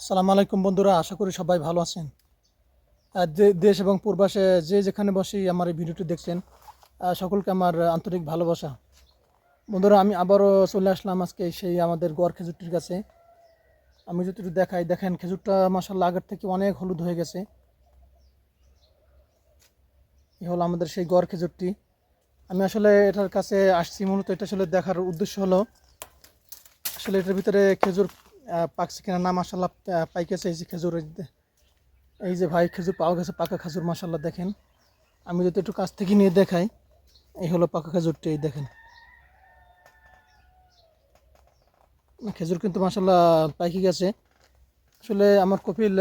আসসালামু আলাইকুম বন্ধুরা, আশা করি সবাই ভালো আছেন। দেশ এবং পূর্বাসে যে যেখানে বসেই আমার এই ভিডিওটি দেখছেন সকলকে আমার আন্তরিক ভালোবাসা। বন্ধুরা, আমি আবারও চলে আসলাম আজকে সেই আমাদের গড় খেজুরটির কাছে। আমি যদি দেখাই, দেখেন খেজুরটা মাসাল্লাহ আগের থেকে অনেক হলুদ হয়ে গেছে। এ হলো আমাদের সেই গড় খেজুরটি। আমি আসলে এটার কাছে আসছি, মূলত এটা আসলে দেখার উদ্দেশ্য হলো, আসলে এটার ভিতরে খেজুর পাকছে কিনা না মাসাল্লাহ পাইকেছে এই যে খেজুর এই যে- ভাই খেজুর পাওয়া গেছে পাকা খেজুর মাসাল্লাহ দেখেন। আমি যদি একটু কাছ থেকে নিয়ে দেখাই, এই হলো পাকা খেজুরটি, এই দেখেন। খেজুর কিন্তু মাসাল্লাহ পাইকে গেছে। আসলে আমার কপিল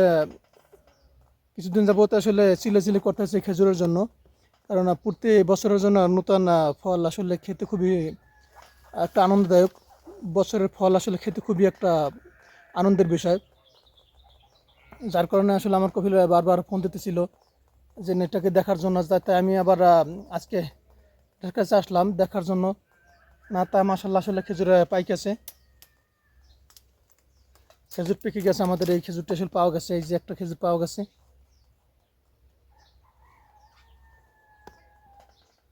কিছুদিন যাবত আসলে চিলে চিলে করতেছে খেজুরের জন্য। কারণ প্রতি বছরের জন্য নতুন ফল আসলে খেতে খুবই একটা আনন্দদায়ক। বছরের ফল আসলে খেতে খুবই একটা আনন্দের বিষয়। যার কারণে আসলে আমার কপিল ভাই বারবার ফোন দিতেছিল যে নেটটাকে দেখার জন্য তাই আমি আবার আজকে এটার কাছে আসলাম দেখার জন্য। না তা মাসাল্লাহ আসলে খেজুর আহ, পাইকেছে খেজুর পেকে গেছে আমাদের এই খেজুরটা আসলে পাওয়া গেছে এই যে একটা খেজুর পাওয়া গেছে।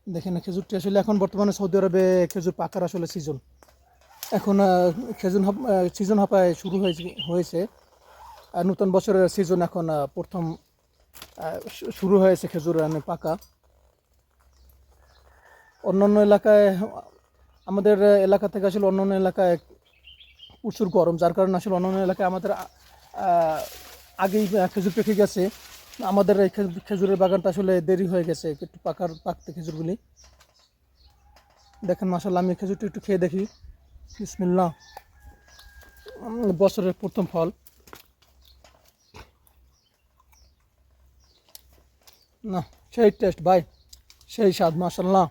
দেখেন খেজুরটি আসলে এখন বর্তমানে সৌদি আরবে খেজুর পাকার আসলে সিজন এখন খেজুর সিজন হাপায় শুরু হয়েছে হয়েছে। আর নতুন বছরের সিজন এখন প্রথম শুরু হয়েছে খেজুর আহ, পাকা। অন্যান্য এলাকায় আমাদের এলাকা থেকে আসলে অন্যান্য এলাকায় প্রচুর গরম যার কারণে আসলে অন্যান্য এলাকায় আমাদের আগেই খেজুর পেকে গেছে। আমাদের এই খেজু- খেজুরের বাগানটা আসলে দেরি হয়ে গেছে একটু পাকার পাকতে খেজুরগুলি। দেখেন মাসাল্লাহ আমি খেজুরটা একটু খেয়ে দেখি। বিসমিল্লাহ। উম, বছরের প্রথম ফল। না সেই টেস্ট ভাই সেই স্বাদ মাসাল্লাহ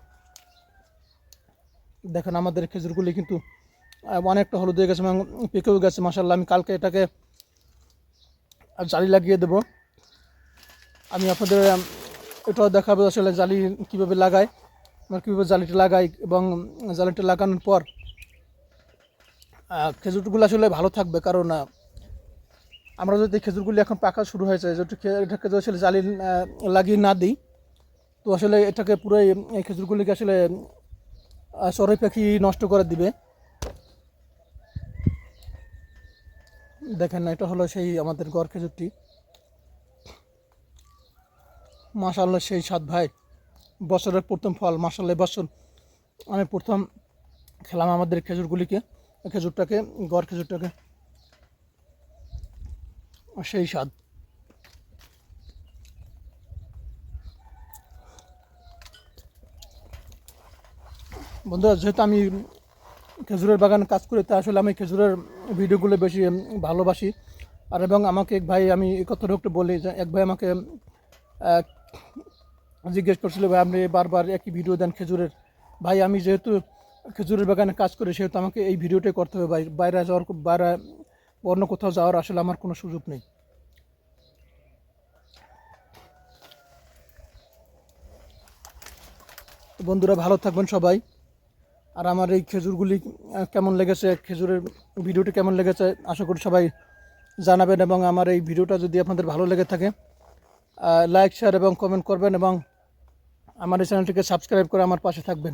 দেখেন আমাদের খেজুরগুলি কিন্তু অনেকটা হলুদ হয়ে গেছে এবং পেকেও গেছে মাসাল্লাহ আমি কালকে এটাকে জালি লাগিয়ে দেব। আমি আপনাদের এটাও দেখাবো আসলে জালি কীভাবে লাগাই মানে কীভাবে জালিটা লাগাই এবং জালিটা লাগানোর পর খেজুরগুলো আসলে ভালো থাকবে। কারণ আমরা যদি খেজুরগুলি এখন পাকা শুরু হয়েছে যেটা এটাকে যদি আসলে জালি লাগিয়ে না দিই, তো আসলে এটাকে পুরোই, এই খেজুরগুলিকে আসলে চড়াই পাখি নষ্ট করে দিবে। দেখেন না, এটা হলো সেই আমাদের গড় খেজুরটি। মাসাল্লাহ সেই সাত ভাই। বছরের প্রথম ফল মাসাল্লাহ বছর আমি প্রথম খেলাম আমাদের খেজুরগুলিকে। খেজুরটাকে, গড় খেজুরটাকে। সেই স্বাদ। বন্ধুরা, যেহেতু আমি খেজুরের বাগানে কাজ করি তা আসলে আমি খেজুরের ভিডিওগুলো বেশি ভালোবাসি। আর এবং আমাকে এক ভাই, আমি এই একটু বলি যে, এক ভাই আমাকে জিজ্ঞেস করছিল, ভাই, আপনি বারবার একই ভিডিও দেন খেজুরের? ভাই, আমি যেহেতু খেজুরের বাগানে কাজ করে, সেহেতু আমাকে এই ভিডিওটাই করতে হবে। বাইরে যাওয়ার বাইরে অন্য কোথাও যাওয়ার আসলে আমার কোনো সুযোগ নেই। বন্ধুরা, ভালো থাকবেন সবাই। আর আমার এই খেজুরগুলি কেমন লেগেছে, খেজুরের ভিডিওটি কেমন লেগেছে, আশা করি সবাই জানাবেন। এবং আমার এই ভিডিওটা যদি আপনাদের ভালো লেগে থাকে লাইক শেয়ার এবং কমেন্ট করবেন এবং আমার এই চ্যানেলটিকে সাবস্ক্রাইব করে আমার পাশে থাকবেন।